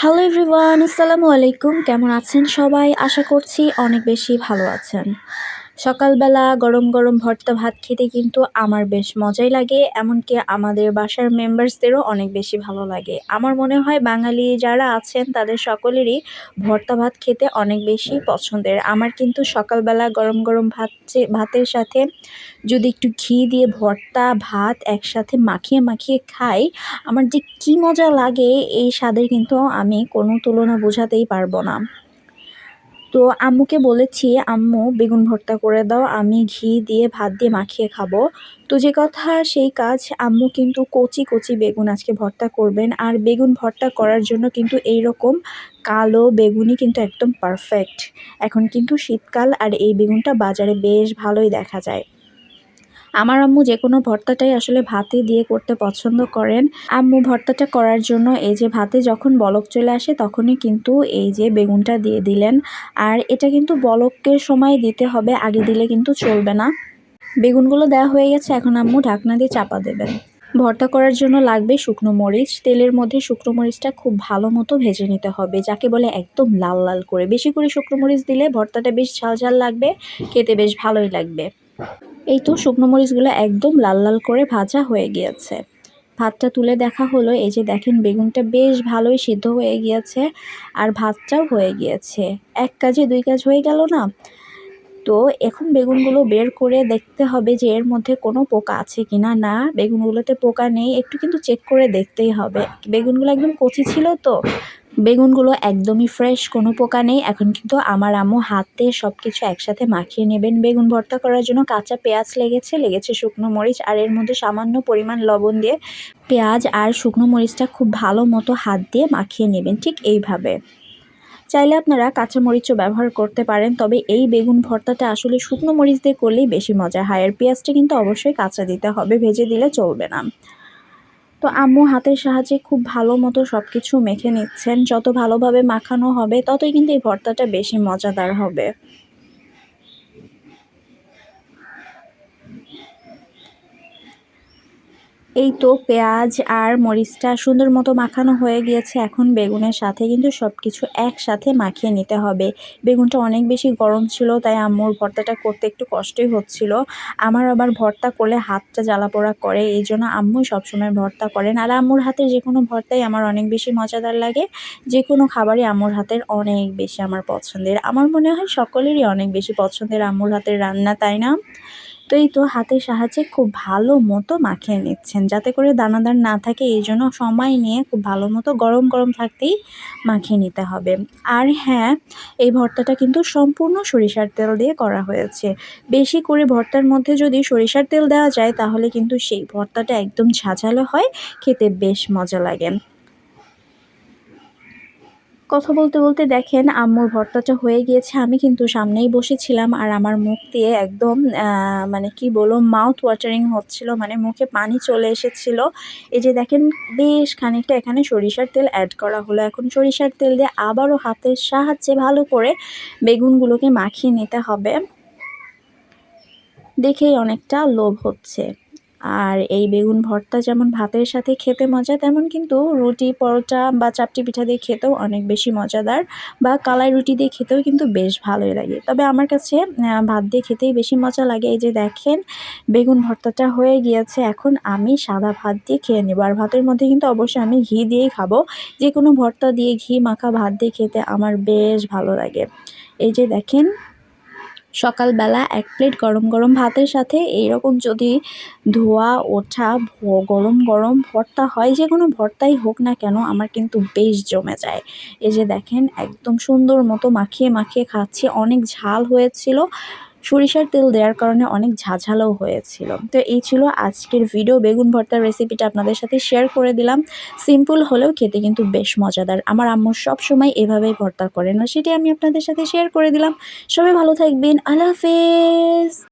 Hello everyone আসসালামু আলাইকুম কেমন আছেন সবাই? আশা করছি অনেক বেশি ভালো আছেন। সকালবেলা গরম গরম ভর্তা ভাত খেতে কিন্তু আমার বেশ মজাই লাগে, এমনকি আমাদের বাসার মেম্বার্সদেরও অনেক বেশি ভালো লাগে। আমার মনে হয় বাঙালি যারা আছেন, তাদের সকলেরই ভর্তা ভাত খেতে অনেক বেশি পছন্দের। আমার কিন্তু সকালবেলা গরম গরম ভাত ভাতের সাথে যদি একটু ঘি দিয়ে ভর্তা, ভাত একসাথে মাখিয়ে মাখিয়ে খাই, আমার যে কী মজা লাগে, এই স্বাদের কিন্তু আমি কোনো তুলনা বোঝাতেই পারব না। তো আম্মুকে বলেছি, আম্মু, বেগুন ভর্তা করে দাও, আমি ঘি দিয়ে ভাত দিয়ে মাখিয়ে খাব। তো যে কথা, সেই কাজ আম্মু কিন্তু কচি কচি বেগুন আজকে ভর্তা করবেন। আর বেগুন ভর্তা করার জন্য কিন্তু এই রকম কালো বেগুনই কিন্তু একদম পারফেক্ট এখন কিন্তু শীতকাল, আর এই বেগুনটা বাজারে বেশ ভালোই দেখা যায়। আমার আম্মু যে কোনো ভর্তাটাই আসলে ভাতে দিয়ে করতে পছন্দ করেন। আম্মু ভর্তাটা করার জন্য এই যে ভাতে যখন বলক চলে আসে তখনই কিন্তু এই যে বেগুনটা দিয়ে দিলেন। আর এটা কিন্তু বলকের সময় দিতে হবে, আগে দিলে কিন্তু চলবে না। বেগুনগুলো দেওয়া হয়ে গেছে, এখন আম্মু ঢাকনা দিয়ে চাপা দেবেন। ভর্তা করার জন্য লাগবে শুকনো মরিচ। তেলের মধ্যে শুকনো মরিচটা খুব ভালো মতো ভেজে নিতে হবে, যাকে বলে একদম লাল লাল করে। বেশি করে শুকনো মরিচ দিলে ভর্তাটা বেশ ঝাল ঝাল লাগবে, খেতে বেশ ভালোই লাগবে। এই তো শুকনো মরিচগুলো একদম লাল লাল করে ভাজা হয়ে গিয়েছে। ভাতটা তুলে দেখা হলো, এই যে দেখেন বেগুনটা বেশ ভালোই সিদ্ধ হয়ে গিয়েছে আর ভাতটাও হয়ে গিয়েছে। এক কাজে দুই কাজ হয়ে গেল না? তো এখন বেগুনগুলো বের করে দেখতে হবে যে এর মধ্যে কোনো পোকা আছে কি না না বেগুনগুলোতে পোকা নেই, একটু কিন্তু চেক করে দেখতেই হবে। বেগুনগুলো একদম কচি ছিল তো বেগুনগুলো একদমই ফ্রেশ কোনো পোকা নেই। এখন কিন্তু আমার আম্মু হাতে সব কিছু একসাথে মাখিয়ে নেবেন বেগুন ভর্তা করার জন্য। কাঁচা পেঁয়াজ লেগেছে লেগেছে শুকনো মরিচ, আর এর মধ্যে সামান্য পরিমাণ লবণ দিয়ে পেঁয়াজ আর শুকনো মরিচটা খুব ভালো মতো হাত দিয়ে মাখিয়ে নেবেন, ঠিক এইভাবে। চাইলে আপনারা কাঁচা মরিচও ব্যবহার করতে পারেন, তবে এই বেগুন ভর্তাটা আসলে শুকনো মরিচ দিয়ে করলেই বেশি মজা হয়। আর পেঁয়াজটা কিন্তু অবশ্যই কাঁচা দিতে হবে, ভেজে দিলে চলবে না। তো আম্মু হাতের সাহায্যে খুব ভালো মতো সব কিছু মেখে নিচ্ছেন। যত ভালোভাবে মাখানো হবে, ততই কিন্তু এই ভর্তাটা বেশি মজাদার হবে। এই তো পেঁয়াজ আর মরিচটা সুন্দর মতো মাখানো হয়ে গিয়েছে। এখন বেগুনের সাথে কিন্তু সব কিছু একসাথে মাখিয়ে নিতে হবে। বেগুনটা অনেক বেশি গরম ছিল, তাই আম্মুর ভর্তাটা করতে একটু কষ্টই হচ্ছিল। আমার আবার ভর্তা করলে হাতটা জ্বালা পোড়া করে, এই জন্য আম্মু সবসময় ভর্তা করেন। আর আম্মুর হাতের যে কোনো ভর্তাই আমার অনেক বেশি মজাদার লাগে। যে কোনো খাবারই আম্মুর হাতের অনেক বেশি আমার পছন্দের। আমার মনে হয় সকলেরই অনেক বেশি পছন্দের আম্মুর হাতের রান্না, তাই না? তো এই তো হাতের সাহায্যে খুব ভালো মতো মাখিয়ে নিচ্ছেন। যাতে করে দানাদার না থাকে, এই জন্য সময় নিয়ে খুব ভালো মতো গরম গরম থাকতেই মাখিয়ে নিতে হবে। আর হ্যাঁ এই ভর্তাটা কিন্তু সম্পূর্ণ সরিষার তেল দিয়ে করা হয়েছে। বেশি করে ভর্তার মধ্যে যদি সরিষার তেল দেওয়া যায়, তাহলে কিন্তু সেই ভর্তাটা একদম ঝাঁঝালো হয়, খেতে বেশ মজা লাগে। কথা বলতে বলতে দেখেন, আম্মুর ভর্তাটা হয়ে গিয়েছে। আমি কিন্তু সামনেই বসেছিলাম আর আমার মুখ দিয়ে একদম মানে কি বলব মাউথ ওয়াটারিং হচ্ছিল মানে মুখে পানি চলে এসেছিল। এই যে দেখেন, বেশ খানিকটা এখানে সরিষার তেল অ্যাড করা হলো। এখন সরিষার তেল দিয়ে আবারও হাতের সাহায্যে ভালো করে বেগুনগুলোকে মাখিয়ে নিতে হবে। দেখেই অনেকটা লোভ হচ্ছে। আর এই বেগুন ভর্তা যেমন ভাতের সাথে খেতে মজা, তেমন কিন্তু রুটি, পরোটা বা চাপটি পিঠা দিয়ে খেতেও অনেক বেশি মজাদার বা কালাই রুটি দিয়ে খেতেও কিন্তু বেশ ভালোই লাগে। তবে আমার কাছে ভাত দিয়ে খেতেই বেশি মজা লাগে। এই যে দেখেন, বেগুন ভর্তাটা হয়ে গিয়েছে। এখন আমি সাদা ভাত দিয়ে খেয়ে নেব। আর ভাতের মধ্যে কিন্তু অবশ্যই আমি ঘি দিয়েই খাব। যে কোনো ভর্তা দিয়ে ঘি মাখা ভাত দিয়ে খেতে আমার বেশ ভালো লাগে। এই যে দেখেন সকালবেলা এক প্লেট গরম গরম ভাতের সাথে এইরকম যদি ধোয়া, ওঠা গরম গরম ভর্তা হয়, যে কোনো ভর্তাই হোক না কেন, আমার কিন্তু বেশ জমে যায়। এই যে দেখেন, একদম সুন্দর মতো মাখিয়ে মাখিয়ে খাচ্ছি। অনেক ঝাল হয়েছিল। সরিষার তেল দেওয়ার কারণে অনেক ঝাঝালও হয়েছিল। তো এই ছিল আজকের ভিডিও বেগুন ভর্তার রেসিপিটা আপনাদের সাথে শেয়ার করে দিলাম। সিম্পল হলেও খেতে কিন্তু বেশ মজাদার। আমার আম্মু সবসময় এভাবেই ভর্তা করেন। না সেটি আমি আপনাদের সাথে শেয়ার করে দিলাম। সবাই ভালো থাকবেন। আল্লাহ হাফেজ।